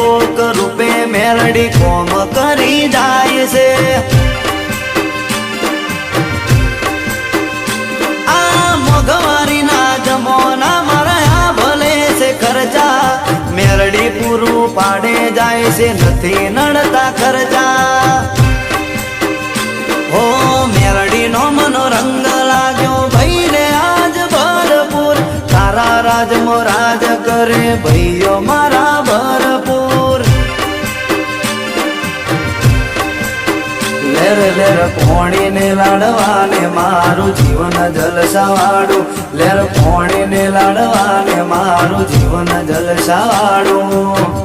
કોક રૂપે મેરડી કોમ કરી જાય છે. આ મોઘવારીના જમોના મારા ભલે છે ખર્ચા, મેરડી પૂરું પાડે જાય છે, નથી નડતા ખર્ચા. હો, મેરડીનો નો મનોરંગ લાગ્યો ભાઈને આજ ભરપૂર, તારા રાજમો રાજ કરે ભાઈઓ મારા લેર કોણીને લાડવાને મારું જીવન જલસાવાડું લેર કોણીને લાડવાને મારું જીવન જલસાવાડું